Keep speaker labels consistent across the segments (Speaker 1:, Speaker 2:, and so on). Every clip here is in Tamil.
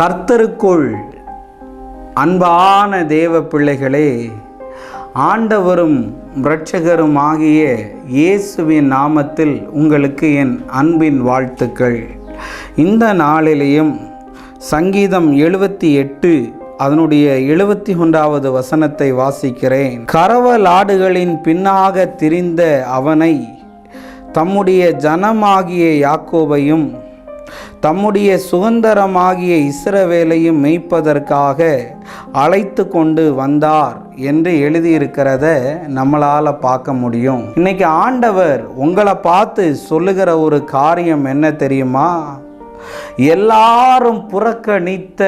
Speaker 1: கர்த்தருக்குள் அன்பான தேவ பிள்ளைகளே ஆண்டவரும் இரட்சகரும் ஆகிய இயேசுவின் நாமத்தில் உங்களுக்கு என் அன்பின் வாழ்த்துக்கள். இந்த நாளிலேயும் சங்கீதம் எழுபத்தி எட்டு அதனுடைய எழுபத்தி ஒன்றாவது வசனத்தை வாசிக்கிறேன். கரவலாடுகளின் பின்னாக திரிந்த அவனை தம்முடைய ஜனமாகிய யாக்கோபையும் தம்முடைய சுதந்திரமாகிய இஸ்ரவேலையும் மெய்ப்பதற்காக அழைத்து கொண்டு வந்தார் என்று எழுதியிருக்கிறத நம்மளால் பார்க்க முடியும். இன்னைக்கு ஆண்டவர் உங்களை பார்த்து சொல்லுகிற ஒரு காரியம் என்ன தெரியுமா? எல்லாரும் புறக்கணித்த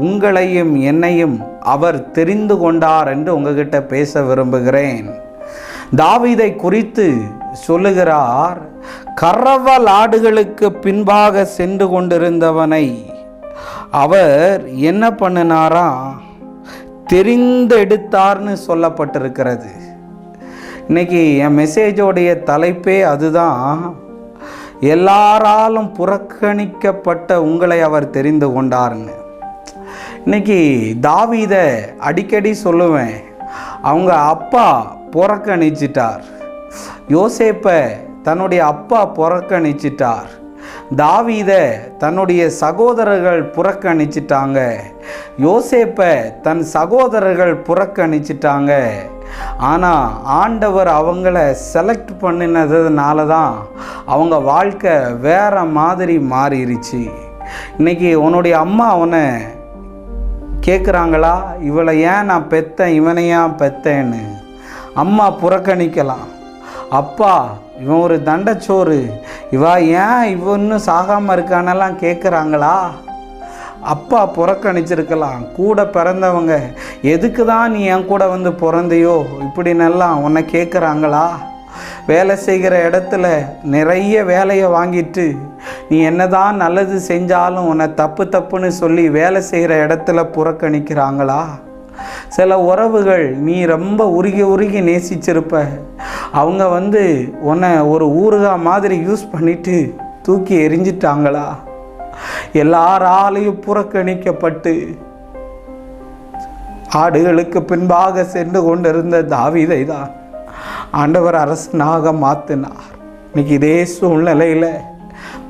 Speaker 1: உங்களையும் என்னையும் அவர் தெரிந்து கொண்டார் என்று உங்ககிட்ட பேச விரும்புகிறேன். தாவிதை குறித்து சொல்லுகிறார் கரவல் ஆடுகளுக்கு பின்பாக சென்று கொண்டிருந்தவனை அவர் என்ன பண்ணினாரா? தெரிந்தெடுத்தார்னு சொல்லப்பட்டிருக்கிறது. இன்னைக்கு என் மெசேஜோடைய தலைப்பே அதுதான். எல்லாராலும் புறக்கணிக்கப்பட்ட உங்களை அவர் தெரிந்து கொண்டார்னு. இன்னைக்கு தாவீதை அடிக்கடி சொல்லுவேன். அவங்க அப்பா புறக்கணிச்சிட்டார். யோசேப்பை தன்னுடைய அப்பா புறக்கணிச்சிட்டார். தாவீத தன்னுடைய சகோதரர்கள் புறக்கணிச்சிட்டாங்க. யோசேப்பை தன் சகோதரர்கள் புறக்கணிச்சிட்டாங்க. ஆனால் ஆண்டவர் அவங்கள செலக்ட் பண்ணினதுனால தான் அவங்க வாழ்க்கை வேற மாதிரி மாறிடுச்சு இன்னைக்கு உன்னுடைய அம்மா அவனை கேட்குறாங்களா இவளை ஏன் நான் பெத்தேன்? இவனை ஏன் பெத்தேன்னு? அம்மா புறக்கணிக்கலாம். அப்பா இவன் ஒரு தண்டச்சோறு. இவா ஏன் இவன் இன்னும் சாகாமல் இருக்கானெல்லாம் கேட்குறாங்களா அப்பா புறக்கணிச்சிருக்கலாம். கூட பிறந்தவங்க எதுக்கு தான் நீ என் கூட வந்து பிறந்தையோ? இப்படின்னெல்லாம் உன்னை கேட்குறாங்களா வேலை செய்கிற இடத்துல நிறைய வேலையை வாங்கிட்டு நீ என்னதான் நல்லது செஞ்சாலும் உன்னை தப்பு தப்புன்னு சொல்லி வேலை செய்கிற இடத்துல புறக்கணிக்கிறாங்களா? சில உறவுகள் நீ ரொம்ப உருகி உருகி நேசிச்சிருப்ப. அவங்க வந்து உன்னை ஒரு ஊறுகா மாதிரி யூஸ் பண்ணிட்டு தூக்கி எரிஞ்சிட்டாங்களா? எல்லாராலையும் புறக்கணிக்கப்பட்டு ஆடுகளுக்கு பின்பாக சென்று கொண்டிருந்த தாவிதை தான் ஆண்டவர் அரசனாக மாற்றினார் இன்னைக்கு இதே சூழ்நிலையில்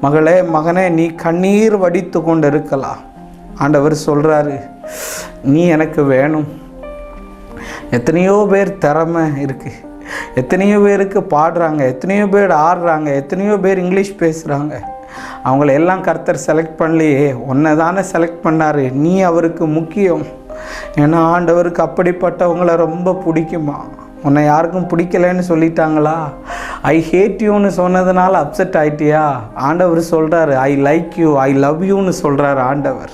Speaker 1: மகளே மகனே நீ கண்ணீர் வடித்து கொண்டு இருக்கலாம் ஆண்டவர் சொல்கிறாரு நீ எனக்கு வேணும். எத்தனையோ பேர் திறமை இருக்குது எத்தனையோ பேருக்கு பாடுறாங்க எத்தனையோ பேர் ஆடுறாங்க எத்தனையோ பேர் இங்கிலீஷ் பேசுகிறாங்க அவங்கள எல்லாம் கர்த்தர் செலக்ட் பண்ணலையே உன்னை தானே செலக்ட் பண்ணார் நீ அவருக்கு முக்கியம். ஏன்னா ஆண்டவருக்கு அப்படிப்பட்டவங்கள ரொம்ப பிடிக்குமா? உன்னை யாருக்கும் பிடிக்கலன்னு சொல்லிட்டாங்களா? ஐ ஹேட் யூன்னு சொன்னதுனால அப்செட் ஆயிட்டியா? ஆண்டவர் சொல்கிறாரு I like you I love யூன்னு சொல்கிறாரு ஆண்டவர்.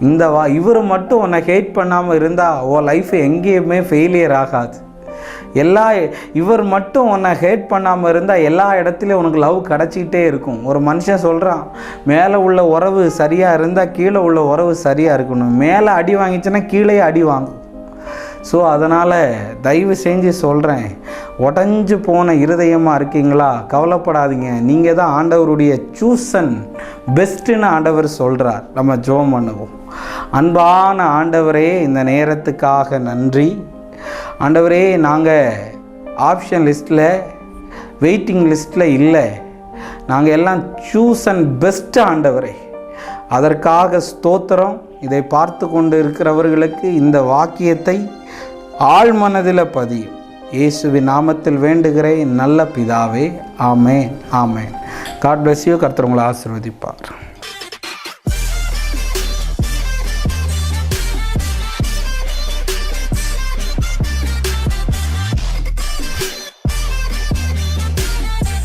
Speaker 1: இந்த வா இவர் மட்டும் உன்னை ஹேட் பண்ணாமல் இருந்தால் ஓ லைஃப் எங்கேயுமே ஃபெயிலியர் ஆகாது. எல்லா இவர் மட்டும் உன்னை ஹேட் பண்ணாமல் இருந்தால் எல்லா இடத்துலையும் உனக்கு லவ் கிடச்சிக்கிட்டே இருக்கும். ஒரு மனுஷன் சொல்கிறான் மேலே உள்ள உறவு சரியாக இருந்தால் கீழே உள்ள உறவு சரியாக இருக்கணும். மேலே அடி வாங்கிச்சுன்னா கீழே அடி வாங்கும். ஸோ அதனால் தயவு செஞ்சு சொல்கிறேன் உடஞ்சி போன இருதயமாக இருக்கீங்களா? கவலைப்படாதீங்க. நீங்கள் தான் ஆண்டவருடைய சூசன் பெஸ்ட்டுன்னு ஆண்டவர் சொல்கிறார் நம்ம ஜோம் பண்ணுவோம். அன்பான ஆண்டவரே இந்த நேரத்துக்காக நன்றி. ஆண்டவரே நாங்கள் ஆப்ஷன் லிஸ்ட்டில் வெயிட்டிங் லிஸ்ட்டில் இல்லை. நாங்கள் எல்லாம் சூஸ் அண்ட் பெஸ்ட்டு ஆண்டவரே. அதற்காக ஸ்தோத்திரம். இதை பார்த்து கொண்டு இருக்கிறவர்களுக்கு இந்த வாக்கியத்தை ஆழ்மனதில் பதியும். இயேசுவின் நாமத்தில் வேண்டுகிறேன். நல்ல பிதாவே ஆமேன் ஆமேன். காட் பிளஸ் யூ கர்த்தர் உங்களை ஆசிர்வதிப்பார்.